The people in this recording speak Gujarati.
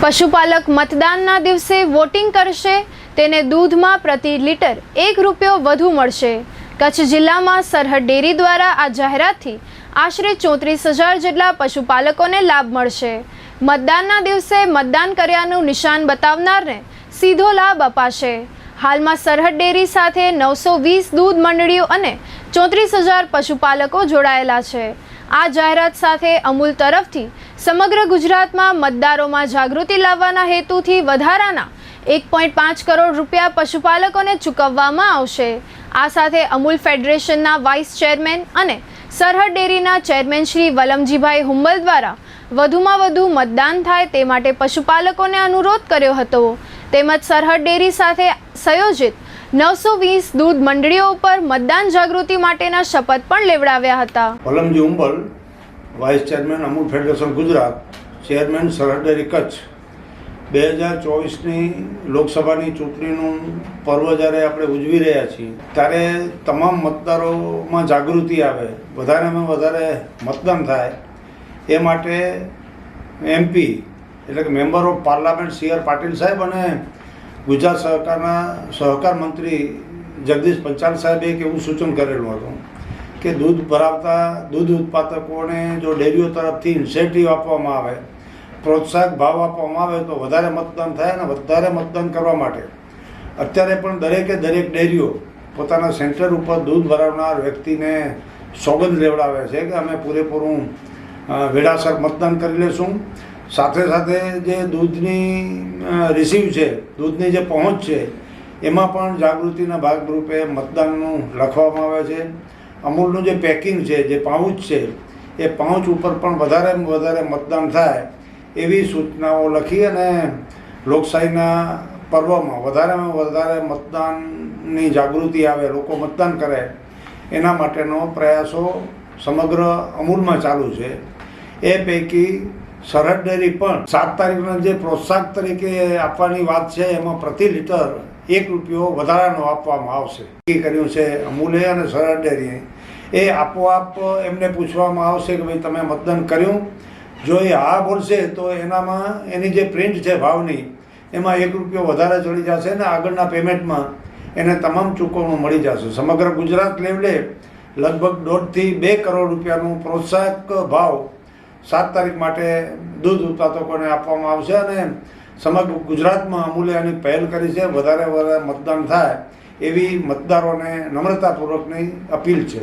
પશુપાલક મતદાનના દિવસે વોટિંગ કરશે, તેને દૂધમાં પ્રતિ લીટર એક રૂપિયો વધુ મળશે. કચ્છ જિલ્લામાં સરહદ ડેરી દ્વારા આ જાહેરાતથી આશરે ચોત્રીસ હજાર જેટલા પશુપાલકોને લાભ મળશે. મતદાનના દિવસે મતદાન કર્યાનું નિશાન બતાવનારને સીધો લાભ અપાશે. હાલમાં સરહદ ડેરી સાથે નવસો વીસ દૂધ મંડળીઓ અને ચોત્રીસ હજાર પશુપાલકો જોડાયેલા છે. આ જાહેરાત સાથે અમૂલ તરફથી સમગ્ર ગુજરાતમાં મતદારોમાં જાગૃતિ લાવવાના હેતુથી વધારાના એક પોઈન્ટ પાંચ કરોડ રૂપિયા પશુપાલકોને ચૂકવવામાં આવશે. આ સાથે અમૂલ ફેડરેશનના વાઇસ ચેરમેન અને સરહદ ડેરીના ચેરમેન શ્રી વલમજીભાઈ હુંબલ દ્વારા વધુમાં વધુ મતદાન થાય તે માટે પશુપાલકોને અનુરોધ કર્યો હતો. તેમજ સરહદ ડેરી સાથે સંયોજિત નવસો વીસ દૂધ મંડળીઓ ઉપર મતદાન જાગૃતિ માટેના શપથ પણ લેવડાવ્યા હતા. Palamji Umbal vice chairman Amul federation Gujarat chairman Sarhad Kutch. બે હજાર ચોવીસની લોકસભાની ચૂંટણીનું પર્વ જ્યારે આપણે ઉજવી રહ્યા છીએ, ત્યારે તમામ મતદારોમાં જાગૃતિ આવે, વધારેમાં વધારે મતદાન થાય. એ માટે એમપી એટલે કે member of parliament C R Patil સાહેબ અને ગુજરાત સરકારના સહકાર મંત્રી જગદીશ પંચાલ સાહેબે એક એવું સૂચન કરેલું હતું કે દૂધ ભરાવતા દૂધ ઉત્પાદકોને જો ડેરીઓ તરફથી ઇન્સેન્ટિવ આપવામાં આવે, પ્રોત્સાહક ભાવ આપવામાં આવે તો વધારે મતદાન થાય અને વધારે મતદાન કરવા માટે. અત્યારે પણ દરેકે દરેક ડેરીઓ પોતાના સેન્ટર ઉપર દૂધ ભરાવનાર વ્યક્તિને સોગંદ લેવડાવે છે કે અમે પૂરેપૂરું વેળાસર મતદાન કરી લેશું. સાથે સાથે જે દૂધની રિસીવ છે, દૂધની જે પહોંચ છે, એમાં પણ જાગૃતિના ભાગરૂપે મતદાનનું લખવામાં આવે છે. અમૂલનું જે પેકિંગ છે, જે પાઉચ છે, એ પાઉચ ઉપર પણ વધારે વધારે મતદાન થાય એવી સૂચનાઓ લખી અને લોકશાહીના પર્વમાં વધારેમાં વધારે મતદાનની જાગૃતિ આવે, લોકો મતદાન કરે, એના માટેનો પ્રયાસો સમગ્ર અમૂલમાં ચાલુ છે. એ પૈકી સરહદ ડેરી પણ સાત તારીખના જે પ્રોત્સાહક તરીકે આપવાની વાત છે, એમાં પ્રતિ લીટર એક રૂપિયો વધારાનો આપવામાં આવશે. નક્કી કર્યું છે, અમૂલે અને સરહદ ડેરીએ. એ આપોઆપ એમને પૂછવામાં આવશે કે ભાઈ, તમે મતદાન કર્યું? જો એ હા બોલશે, તો એનામાં એની જે પ્રિન્ટ છે ભાવની, એમાં એક રૂપિયો વધારે ચડી જશે ને આગળના પેમેન્ટમાં એને તમામ ચૂકવણું મળી જશે. સમગ્ર ગુજરાત લેવલે લગભગ દોઢથી બે કરોડ રૂપિયાનું પ્રોત્સાહક ભાવ સાત તારીખ માટે દૂધ ઉત્પાદકોને આપવામાં આવશે અને સમગ્ર ગુજરાતમાં અમૂલે આની પહેલ કરી છે. વધારે વધારે મતદાન થાય એવી મતદારોને નમ્રતાપૂર્વકની અપીલ છે.